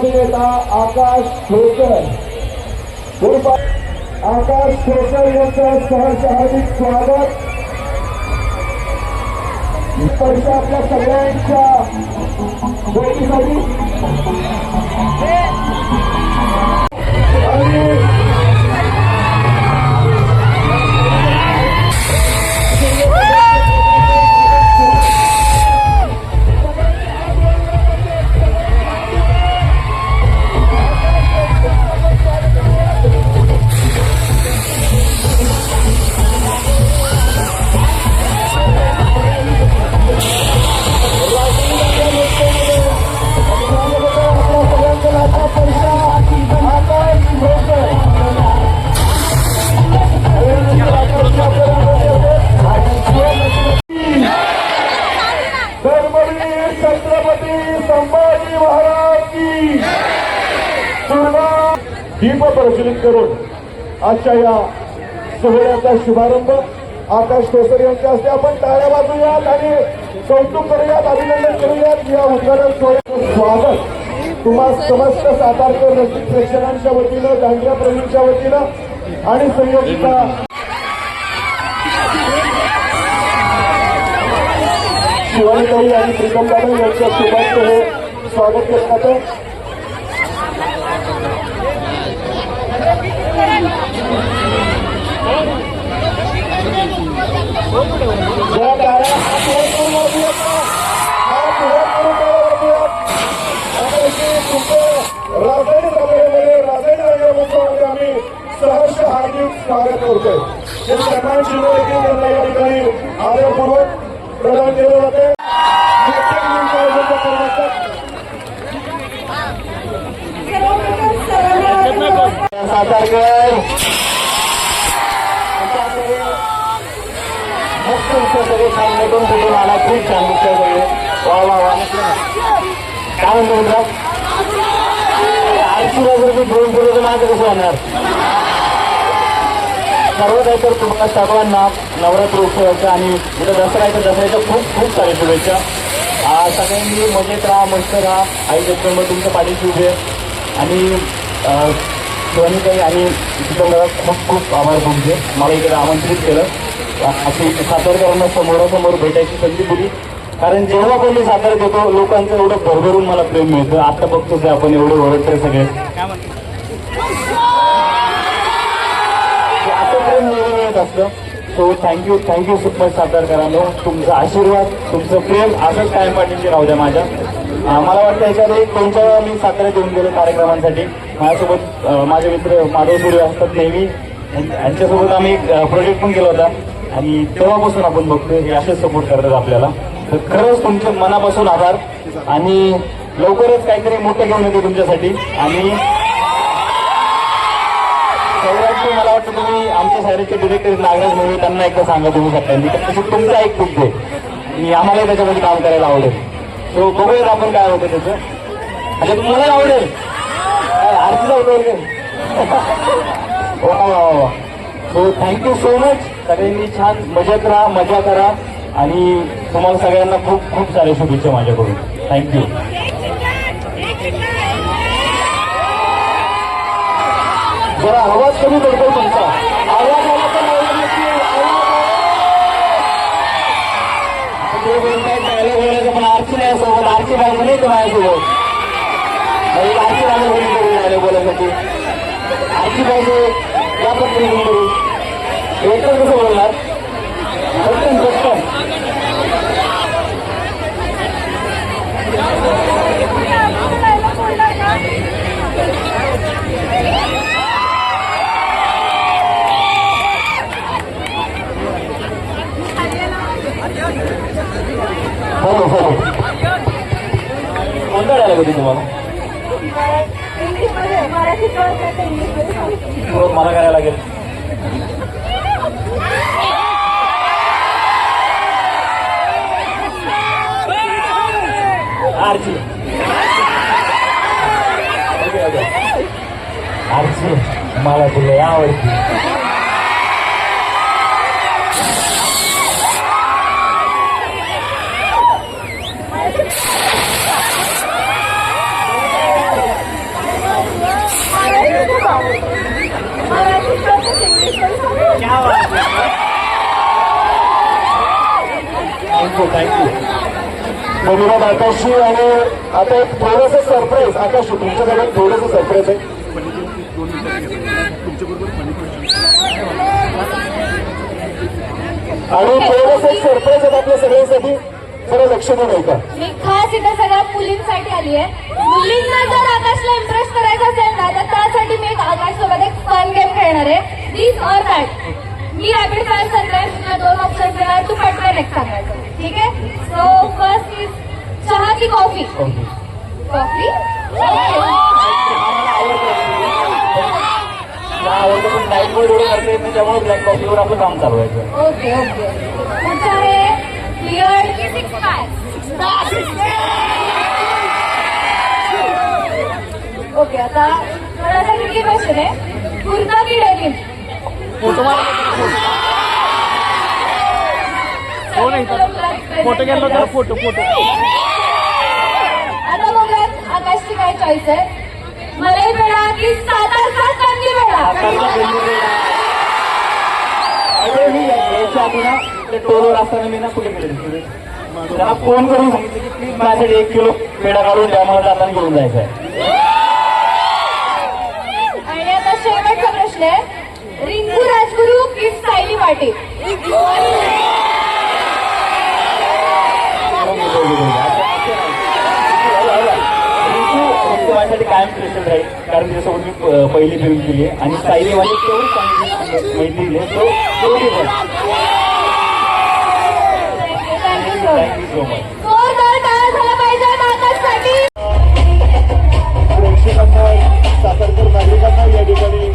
अभिनेता आकाश ठोकर. उर्फ आकाश ठोकर यांचं सहर्ष हार्दिक स्वागत. पैसा आपल्या सगळ्यांच्या प्रज्वलित करून आजच्या या सोहळ्याचा शुभारंभ आकाश ठोसर यांच्या हस्ते आपण टाळ्या वाजूयात आणि कौतुक करूयात अभिनंदन करूयात. या उद्घाटन सोहळ्याचं स्वागत तुम्हा समस्त सातारकर रसिक प्रेक्षकांच्या वतीनं दांड्या प्रवीणच्या वतीनं आणि संयोगिका शिवानीताई आणि प्रीतम दादा यांच्या सोबत हे स्वागत करण्यात आहे. जरा टाळ्या हात वर करून वाजूयात ना. हात वर करून टाळ्या वाजूयात. आणि इथे तुमचं राजधानी सभेमध्ये राजधानी रंगमहोत्सवामध्ये आम्ही सहर्ष हार्दिक स्वागत करतोय हे सन्मान शिल्लक देखील त्यांना या ठिकाणी आदरपूर्वक प्रदान केलं जाते सातारकर मस्त दिसतं सगळे छान तुम्ही मला खूप छान दिसतं सगळे वा वा वा काय म्हणतो मित्र आरती वगैरे दोन किलो तर माझं कसं होणार सर्व काही तर तुम्हाला सर्वांना नवरात्र उत्सवाच्या आणि उद्या दसरा आहे तर दसऱ्याच्या खूप खूप साऱ्या शुभेच्छा सगळ्यांनी मजेत राहा मस्त राहा आई जगदंब तुमच्या पाठीशी उभे आणि शिवानीताई आणि चितंबरा खूप खूप आभार तुमचे. मला इकडे आमंत्रित केलं. अशी सातारकरांना समोरासमोर भेटायची संधी दिली. कारण जेव्हा पण मी साताऱ्यात येतो लोकांचं एवढं भरभरून मला प्रेम मिळतं. आता बघतो ते आपण एवढे ओरडतोय सगळे. असं प्रेम मिळत असतं. So thank you thank you so much सातारकरांनो. तुमचा आशीर्वाद तुमचं प्रेम असंच कायम पाठीशी राहू द्या माझ्या. मला वाटतं याच्यात एक दोन वेळा मी साताऱ्यात येऊन गेलो कार्यक्रमांसाठी. माझ्यासोबत माझे मित्र माधव सूर्य असतात नेहमी. यांच्यासोबत आम्ही एक प्रोजेक्ट पण केला होता. आणि तेव्हापासून आपण बघतोय हे असेच सपोर्ट करतात आपल्याला. तर खरंच तुमचे मनापासून आभार. आणि लवकरच काहीतरी मोठं घेऊन येतो तुमच्यासाठी. आणि सौराष्ट्र मला वाटतं तुम्ही आमच्या सायराचे डिरेक्टर नागराज म्हणून त्यांना एकदा सांगा तुम्ही सगळ्यांनी तसं तुमचं ऐक तुमचे आम्हालाही त्याच्यामध्ये काम करायला आवडेल. सो बघूयात आपण काय होतं त्याचं. अच्छा तुम्हाला आवडेल. काय आरतीला होतं वा वा वा. सो थँक्यू सो मच सगळ्यांनी छान मजेत राहा मजा करा. आणि तुम्हाला सगळ्यांना खूप खूप साऱ्या शुभेच्छा माझ्याकडून. थँक्यू जरा आवाज कमी पडतो तुमचा. आवाज आला तर आवाज नक्की. आवाज बोलायचं पण आरची नाही सोबत. आरची पाहिजे नाही तर माझ्यासोबत. एक आरची पाहिजे कोणी बोलायसाठी. आरची पाहिजे या पद्धतीने करू एकच कसं बोलणार पटकन पटकन हो हो कोणता डायलॉग होती तुम्हाला. परत मला करायला लागेल आरची. आरची मला तुला आवडते थँक्यू थँक्यू धन्यवाद आकाशजी आणि आता एक थोडस सरप्राईज आकाशजी तुमच्याकडे थोडस सरप्राईज आहे. आणि थोडस एक सरप्राईज आहे आपल्या सगळ्यांसाठी. जरा लक्ष देऊ नये का मी खास इथं सगळ्या मुलींसाठी आली आहे. मुलींना जर आकाशला इम्प्रेस करायचं असेल ना तर त्यासाठी मी एक आकाश सोबत एक फन गेम खेळणार आहे. दिस ऑर दॅट मी रॅपिड फायर सांगणार तुला दोन ऑप्शन देणार तू पटकन एक सांगायचं ठीक आहे? सो फर्स्ट इज चहा की कॉफी कॉफी आवडतं पण लाइट बोर्ड एवढं करता येत नाही त्यामुळे ब्लॅक कॉफीवर आपलं काम चालवायचं. ओके ओके पुढचा आहे क्लिअर की सिक्स ओके आता ट्रिकी क्वेश्चन आहे? कुर्ता की डेनिम फोटो घ्यायला तर फोटो. फोटो आता बघूयात आकाशची काय चॉईस आहे. की ना ते टोलवर असताना मी ना कुठे गेले त्याला फोन करून सांगितलं की प्लीज माझ्यासाठी एक किलो पेढा काढून द्या मला जाताना घेऊन जायचं आहे आणि आता शेवटचा प्रश्न आहे. रिंकू राजगुरू की सायली पाटील रिंकू माझ्यासाठी कायम स्पेशल राहील. कारण मी पहिली फिल्म केली आहे. आणि सायली माझी तेवढी चांगली मैत्रीण आहे. तो तेवढी पण थँक्यू सो मच नागरिकांना या ठिकाणी